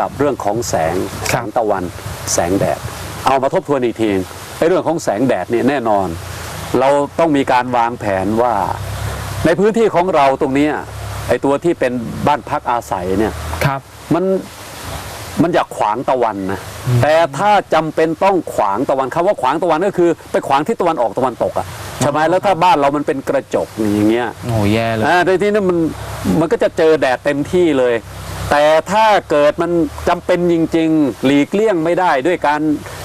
กับเรื่องของแสงคแสรับงตะวัน แสงแดด เอามาทบทวนอีกทีไอ้เรื่องของแสงแดดเนี่ยแน่นอน เราต้องมีการวางแผนว่า ในพื้นที่ของเราตรงเนี้ยไอ้ตัวที่เป็นบ้านพักอาศัยเนี่ยครับ มันมันอยากขวางตะวันนะแต่ถ้าจำเป็นต้องขวางตะวันคำว่าขวางตะวันก็คือ ไปขวางที่ตะวันออกตะวันตกอะใช่ไหมแล้วถ้าบ้านเรามันเป็นกระจกอย่างเงี้ยโอ้แย่เลยอ่าในที่นั้นมันมันก็จะเจอแดดเต็มที่เลย แต่ถ้าเกิดมันจำเป็นจริง ๆ หลีกเลี่ยงไม่ได้ด้วยการ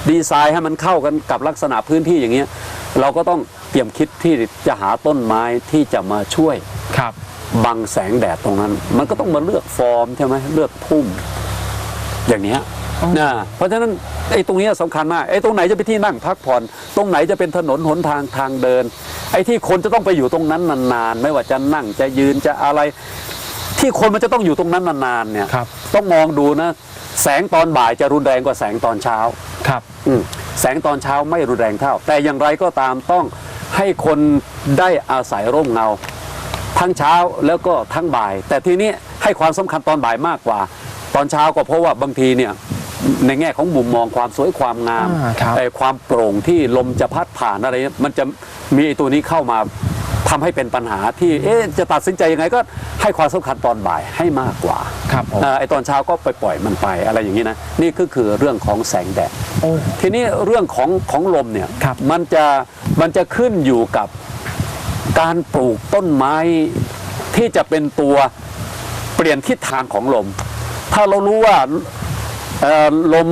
ดีไซน์ให้มันเข้ากันกับลักษณะพื้นที่อย่างเงี้ยเราก็ต้องเตรียมคิดที่จะหาต้นไม้ที่จะมาช่วยครับบังแสงแดดตรงนั้น มันก็ต้องมาเลือกฟอร์มใช่ไหมเลือกพุ่มอย่างเนี้ยอ๋อนะเพราะฉะนั้นไอ้ตรงเนี้ยสำคัญมากไอ้ตรงไหนจะเป็นที่นั่งพักผ่อน ตรงไหนจะเป็นถนนหนทางทางเดิน ไอ้ที่คนจะต้องไปอยู่ตรงนั้นนานๆ ไม่ว่าจะนั่งจะยืนจะอะไร ที่คนมันจะต้องอยู่ตรงนั้นนานๆเนี่ยครับ ต้องมองดูนะแสงตอนบ่ายจะรุนแรงกว่าแสงตอนเช้าครับอืมแสงตอนเช้าไม่รุนแรงเท่า แต่อย่างไรก็ตามต้องให้คนได้อาศัยร่มเงา ทั้งเช้าแล้วก็ทั้งบ่าย แต่ทีนี้ให้ความสำคัญตอนบ่ายมากกว่า ตอนเช้าก็เพราะว่าบางทีเนี่ยในแง่ของมุมมองความสวยความงามอ่าครับไอ้ความโปร่งที่ลมจะพัดผ่านอะไรเนี่ยมันจะมีไอ้ตัวนี้เข้ามา ทำให้เป็นปัญหาที่เอ๊ะจะตัดสินใจยังไงก็ให้ความสำคัญตอนบ่ายให้มากกว่าครับผมเอ่อไอ้ตอนเช้าก็ไปปล่อยมันไปอะไรอย่างนี้นะนี่ก็คือเรื่องของแสงแดดโอ้ทีนี้เรื่องของของลมเนี่ยครับมันจะมันจะขึ้นอยู่กับการปลูกต้นไม้ที่จะเป็นตัวเปลี่ยนทิศทางของลม ถ้าเรารู้ว่าเอ่อลม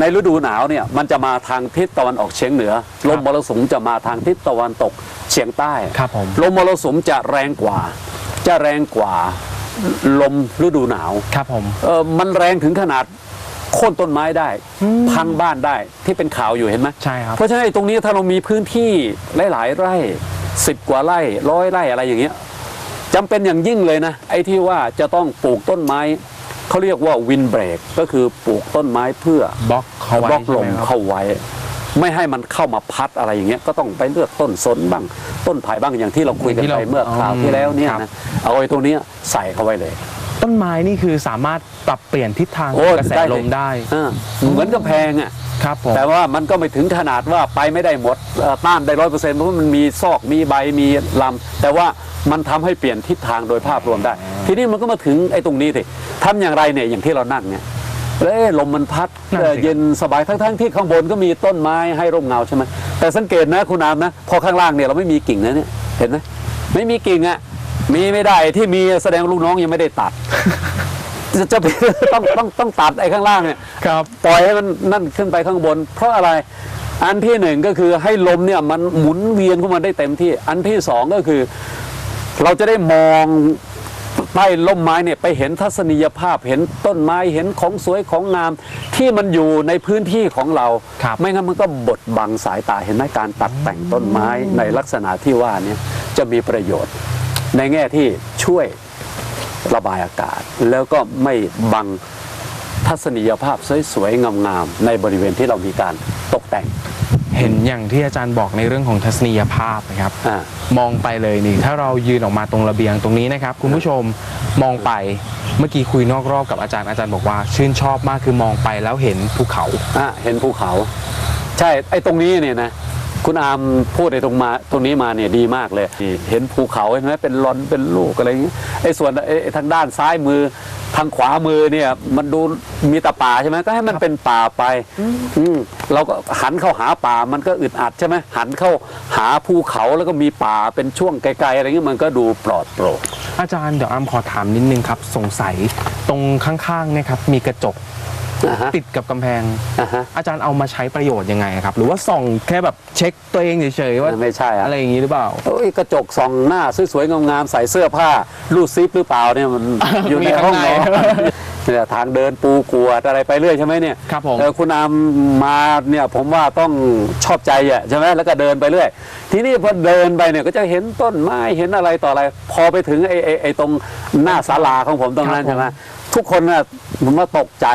ในฤดูหนาวเนี่ยมันจะมาทางทิศตะวันออกเฉียงเหนือ ลมมรสุมจะมาทางทิศตะวันตกเฉียงใต้ครับผมลมมรสุมจะแรงกว่า จะแรงกว่าลมฤดูหนาวครับผมเออมันแรงถึงขนาดโค่นต้นไม้ได้อืมพังบ้านได้ที่เป็นข่าวอยู่เห็นไหมใช่ครับเพราะฉะนั้นไอ้ตรงนี้ถ้าเรามีพื้นที่หลาย ๆ ไร่สิบกว่าไร่ร้อยไร่อะไรอย่างเงี้ยจำเป็นอย่างยิ่งเลยนะ ไอ้ที่ว่าจะต้องปลูกต้นไม้ เขาเรียกว่าวินเบรกก็คือปลูกต้นไม้เพื่อบล็อกเขาไว้บล็อกลมใช่ไหครับเข้าไว้ ไม่ให้มันเข้ามาพัดอะไรอย่างเงี้ยก็ต้องไปเลือกต้นสนบ้างต้นไผ่บ้างอย่างที่เราคุยกันที่ไปเราเมื่อคราวที่แล้วเนี่ยครับนะเอาไอ้ตรงเนี้ยใส่เข้าไว้เลย ต้นไม้นี่คือสามารถปรับเปลี่ยนทิศทางโอ้กระแสได้เลย ลมได้อ่าเหมือนกำแพงอะ ครับผม แต่ว่ามันก็ไม่ถึงขนาดว่าไปไม่ได้หมดเอ่อต้านได้ร้อยเปอร์เซ็นต์เพราะว่ามันมีซอกมีใบมีลำแต่ว่ามันทำให้เปลี่ยนทิศทางโดยภาพรวมได้ ทีนี้มันก็มาถึงไอ้ตรงนี้สิทำอย่างไรเนี่ยอย่างที่เรานั่งเนี่ยเอ้ยลมมันพัดนั่นสิเอ่อเย็นสบายทั้งๆที่ข้างบนก็มีต้นไม้ให้ร่มเงาใช่ไหมแต่สังเกตนะคุณอามนะ พอข้างล่างเนี่ยเราไม่มีกิ่งนะเนี่ยเห็นไหมไม่มีกิ่งอะมีไม่ได้ที่มีแสดงลูกน้องยังไม่ได้ตัด จะจะ ต้องต้องต้องตัดไอ้ข้างล่างเนี่ย ครับ ปล่อยให้มันนั่นขึ้นไปข้างบน เพราะอะไรอันที่หนึ่งก็คือให้ลมเนี่ยมันหมุนเวียนเข้ามาได้เต็มที่ อันที่สองก็คือ เราจะได้มอง ใต้ร่มไม้เนี่ยไปเห็นทัศนียภาพเห็นต้นไม้เห็นของสวยของงาม ที่มันอยู่ในพื้นที่ของเราครับไม่งั้นมันก็บดบังสายตาเห็นไหมการตัดแต่งต้นไม้ในลักษณะที่ว่าเนี่ยจะมีประโยชน์ ในแง่ที่ช่วยระบายอากาศ แล้วก็ไม่บังทัศนียภาพสวยๆงามๆในบริเวณที่เรามีการตกแต่ง เห็นอย่างที่อาจารย์บอกในเรื่องของทัศนียภาพนะครับ อ่า มองไปเลยนี่ ถ้าเรายืนออกมาตรงระเบียงตรงนี้นะครับ คุณผู้ชมมองไปเมื่อกี้คุยนอกรอบกับอาจารย์อาจารย์บอกว่า ชื่นชอบมากคือมองไปแล้วเห็นภูเขา อะเห็นภูเขา ใช่ไอ้ตรงนี้เนี่ยนะคุณอามพูดไอ้ตรงมาตรงนี้มาเนี่ยดีมากเลยนี่เห็นภูเขาเห็นไหมเป็นลอนเป็นลูกอะไรอย่างเงี้ยไอ้ส่วนไอ้ไอ้ทางด้านซ้ายมือ ทางขวามือเนี่ยมันดูมีแต่ป่าใช่ไหมก็ให้มันเป็นป่าไปอืมเราก็หันเข้าหาป่ามันก็อึดอัดใช่ไหมหันเข้าหาภูเขาแล้วก็มีป่าเป็นช่วงไกลๆอะไรเงี้ยมันก็ดูปลอดโปร่งอาจารย์เดี๋ยวอ้ำขอถามนิดนึงครับ สงสัยตรงข้างๆเนี่ยครับมีกระจก อ่าฮะติดกับกำแพง อ่าฮะอาจารย์เอามาใช้ประโยชน์ยังไงครับ หรือว่าส่องแค่แบบเช็คตัวเองเฉยๆว่าไม่ใช่อะอะไรอย่างนี้หรือเปล่า โอ้ยกระจกส่องหน้าสวยๆงามๆใส่เสื้อผ้าลูดซิปหรือเปล่าเนี่ยมัน อยู่ในห้องนอนมีข้างใน เนี่ยทางเดินปูกวดอะไรไปเรื่อยใช่ไหมเนี่ย ครับผม เออคุณอามมาเนี่ยผมว่าต้องชอบใจอะใช่ไหมแล้วก็เดินไปเรื่อย ทีนี้พอเดินไปเนี่ยก็จะเห็นต้นไม้เห็นอะไรต่ออะไร พอไปถึงไอ้ไอ้ไอ้ตรงหน้าศาลาของผมตรงนั้นครับผม ใช่ไหมทุกคนน่ะ มันมาตกใจ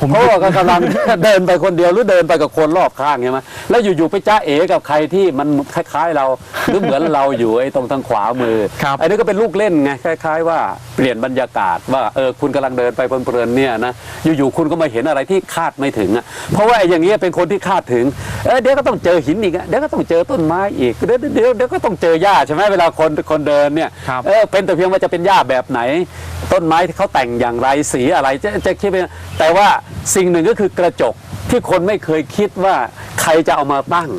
ผมเพราะว่าก็กำลัง เดินไปคนเดียวหรือเดินไปกับคนรอบข้างใช่ไหมแล้วอยู่ๆไปจ้าเอกับใครที่มันคล้ายๆเราหรือเหมือนเราอยู่ไอ้ตรงทางขวามือครับ ไอ้นี่ก็เป็นลูกเล่นไงคล้าย ๆ ว่าเปลี่ยนบรรยากาศว่าเออคุณกำลังเดินไปเพลินๆเนี่ยนะอยู่ๆคุณก็มาเห็นอะไรที่คาดไม่ถึงอะเพราะว่าไอ้อย่างเงี้ยเป็นคนที่คาดถึงเออเดี๋ยวก็ต้องเจอหินอีกอะเดี๋ยวก็ต้องเจอต้นไม้อีกเดี๋ยวเดี๋ยวเดี๋ยวก็ต้องเจอหญ้าใช่ไหมเวลาคนคนเดินเนี่ยครับ เออเป็นแต่เพียงว่าจะเป็นหญ้าแบบไหน ต้นไม้ที่เขาแต่งอย่างไรสีอะไรจะจะคิดไปแต่ว่าสิ่งหนึ่งก็คือกระจกที่คนไม่เคยคิดว่าใครจะเอามาตั้ง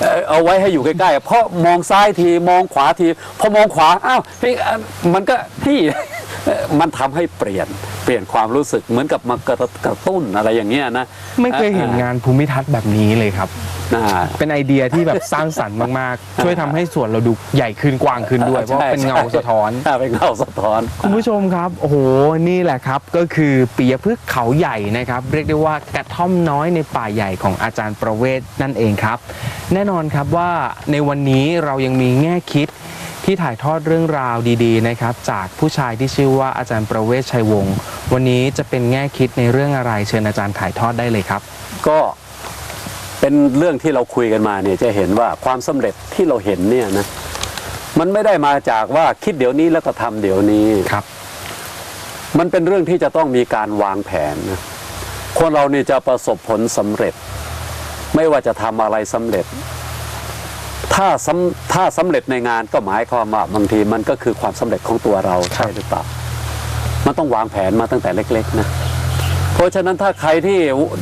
เออเอาไว้ให้อยู่ใกล้ๆ เพราะมองซ้ายทีมองขวาที พอมองขวา อ้าวมันก็ที่มันทำให้เปลี่ยนเปลี่ยนความรู้สึกเหมือนกับมากระกระตุ้นอะไรอย่างเงี้ยนะ ไม่เคยเห็นงานภูมิทัศน์แบบนี้เลยครับ อ่า เป็นไอเดียที่แบบสร้างสรรค์มากๆ ช่วยทำให้สวนเราดูใหญ่ขึ้นกว้างขึ้นด้วย เพราะว่าเป็นเงาสะท้อนใช่เป็นเงาสะท้อน คุณผู้ชมครับ โอ้โห นี่แหละครับ ก็คือปียพฤกษ์เขาใหญ่นะครับ เรียกได้ว่ากระท่อมน้อยในป่าใหญ่ของอาจารย์ประเวศนั่นเองครับ แน่นอนครับว่าในวันนี้เรายังมีแง่คิดที่ถ่ายทอดเรื่องราวดีๆนะครับ จากผู้ชายที่ชื่อว่าอาจารย์ประเวศชัยวงศ์วันนี้จะเป็นแง่คิดในเรื่องอะไรเชิญอาจารย์ถ่ายทอดได้เลยครับ ก็ เป็นเรื่องที่เราคุยกันมาเนี่ยจะเห็นว่าความสำเร็จที่เราเห็นเนี่ยนะมันไม่ได้มาจากว่าคิดเดี๋ยวนี้แล้วก็ทำเดี๋ยวนี้ครับ มันเป็นเรื่องที่จะต้องมีการวางแผนนะคนเราเนี่ยจะประสบผลสำเร็จ ไม่ว่าจะทำอะไรสำเร็จ ถ้าสำถ้าสำเร็จในงานก็หมายความว่าบางทีมันก็คือความสำเร็จของตัวเราใช่หรือเปล่ามันต้องวางแผนมาตั้งแต่เล็ก ๆ นะ เพราะฉะนั้นถ้าใครที่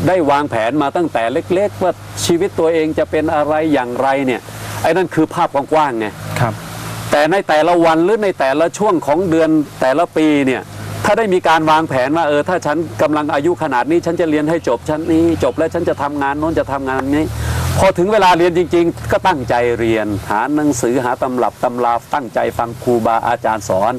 ได้วางแผนมาตั้งแต่เล็ก ๆ ว่าชีวิตตัวเองจะเป็นอะไรอย่างไรเนี่ยไอ้นั่นคือภาพกว้างๆไงครับ แต่ในแต่ละวันหรือในแต่ละช่วงของเดือนแต่ละปีเนี่ยถ้าได้มีการวางแผนว่าเออถ้าฉันกำลังอายุขนาดนี้ ฉันจะเรียนให้จบชั้นนี้จบแล้วฉันจะทำงานโน้นจะทำงานนี้ พอถึงเวลาเรียนจริง ๆ ก็ตั้งใจเรียน หาหนังสือหาตำรับตำราตั้งใจฟังครูบาอาจารย์สอน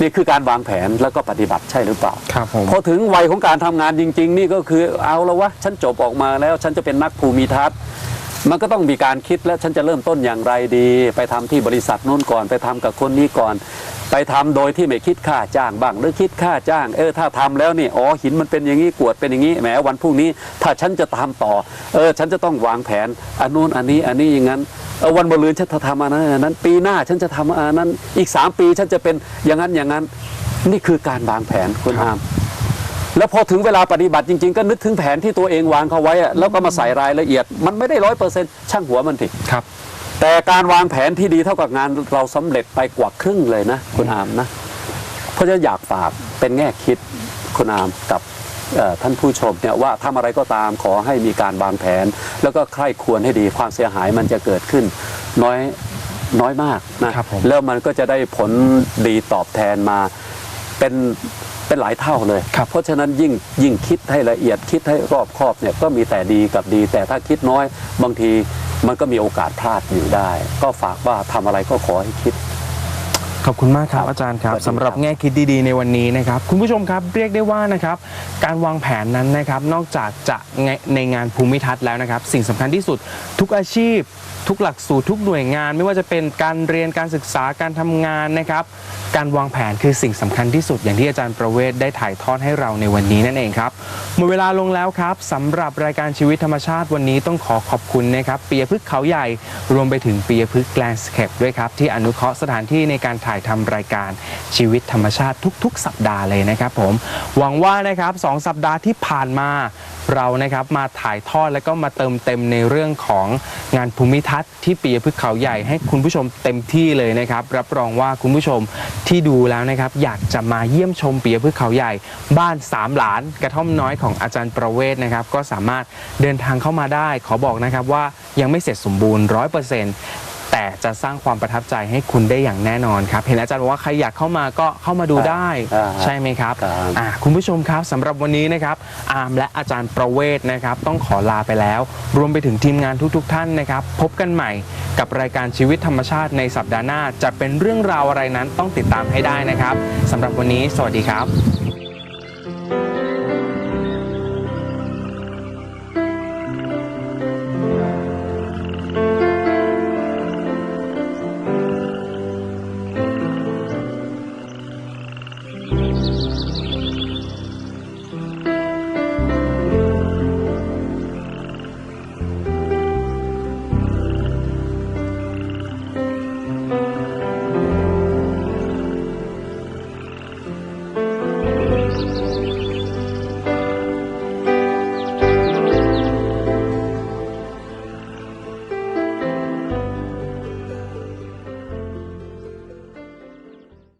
นี่คือการวางแผนแล้วก็ปฏิบัติใช่หรือเปล่า ครับผม พอถึงวัยของการทำงานจริง ๆ นี่ก็คือเอาแล้ววะฉันจบออกมาแล้วฉันจะเป็นนักภูมิทัศน์ มันก็ต้องมีการคิดแล้วฉันจะเริ่มต้นอย่างไรดี ไปทำที่บริษัทนู้นก่อน ไปทำกับคนนี้ก่อน ไปทำโดยที่ไม่คิดค่าจ้างบ้างหรือคิดค่าจ้าง เออถ้าทำแล้วนี่อ๋อหินมันเป็นอย่างนี้กรวดเป็นอย่างนี้แหมวันพรุ่งนี้ ถ้าฉันจะทำต่อ เออ ฉันจะต้องวางแผนอันนู้นอันนี้อันนี้อย่างนั้นเออวันมะรืนฉันจะทำอันนั้นอันนั้น ปีหน้าฉันจะทำอันนั้นอีกสามปีฉันจะเป็นอย่างนั้นอย่างนั้น นี่คือการวางแผนคุณอาม แล้วพอถึงเวลาปฏิบัติจริง ๆ ก็นึกถึงแผนที่ตัวเองวางเขาไว้อะแล้วก็มาใส่รายละเอียด มันไม่ได้ร้อยเปอร์เซ็นต์ช่างหัวมันทีครับแต่การวางแผนที่ดีเท่ากับงานเราสำเร็จไปกว่าครึ่งเลยนะ คุณอามนะ เพราะฉะนั้นอยากฝากเป็นแง่คิดคุณอามกับเอ่อท่านผู้ชมเนี่ยว่าทำอะไรก็ตามขอให้มีการวางแผน แล้วก็ใคร่ควรให้ดีความเสียหายมันจะเกิดขึ้น น้อยน้อยมากนะครับผมแล้วมันก็จะได้ผลดีตอบแทนมาเป็น เป็นหลายเท่าเลยครับเพราะฉะนั้นยิ่งยิ่งคิดให้ละเอียดคิดให้รอบคอบเนี่ยก็มีแต่ดีกับดี แต่ถ้าคิดน้อยบางทีมันก็มีโอกาสพลาดอยู่ได้ ก็ฝากว่าทำอะไรก็ขอให้คิด ขอบคุณมากครับครับอาจารย์ครับสวัสดีสำหรับครับแง่คิดดีๆในวันนี้นะครับ คุณผู้ชมครับเรียกได้ว่านะครับการวางแผนนั้นนะครับนอกจากจะในในงานภูมิทัศน์แล้วนะครับ สิ่งสำคัญที่สุดทุกอาชีพ ทุกหลักสูตรทุกหน่วยงาน ไม่ว่าจะเป็นการเรียนการศึกษาการทำงานนะครับ การวางแผนคือสิ่งสำคัญที่สุด อย่างที่อาจารย์ประเวศได้ถ่ายทอดให้เราในวันนี้นั่นเองครับหมดเวลาลงแล้วครับสำหรับรายการชีวิตธรรมชาติวันนี้ต้องขอขอบคุณนะครับปียพฤกษ์เขาใหญ่รวมไปถึงปียพฤกษ์แกลนสเคปด้วยครับที่อนุเคราะห์สถานที่ในการถ่ายทำรายการชีวิตธรรมชาติทุก ๆ สัปดาห์เลยนะครับผมหวังว่านะครับสองสัปดาห์ที่ผ่านมาเรานะครับมาถ่ายทอดแล้วก็มาเติมเต็มในเรื่องของงานภูมิทัศน์ที่ปียพฤกษ์เขาใหญ่ให้คุณผู้ชมเต็มที่เลยนะครับ รับรองว่าคุณผู้ชมที่ดูแล้วนะครับ อยากจะมาเยี่ยมชมปียพฤกษ์เขาใหญ่ บ้านสามหลานกระท่อมน้อยของอาจารย์ประเวศนะครับ ก็สามารถเดินทางเข้ามาได้ ขอบอกนะครับว่ายังไม่เสร็จสมบูรณ์ร้อยเปอร์เซ็นต์ แต่จะสร้างความประทับใจให้คุณได้อย่างแน่นอนครับ เห็นอาจารย์บอกว่าใครอยากเข้ามาก็เข้ามาดูได้อ่าใช่ไหมครับครับ อ่าคุณผู้ชมครับสำหรับวันนี้นะครับ อาร์มและอาจารย์ประเวศนะครับ ต้องขอลาไปแล้ว รวมไปถึงทีมงานทุก ๆ ท่านนะครับ พบกันใหม่กับรายการชีวิตธรรมชาติในสัปดาห์หน้า จะเป็นเรื่องราวอะไรนั้นต้องติดตามให้ได้นะครับสำหรับวันนี้ สวัสดีครับ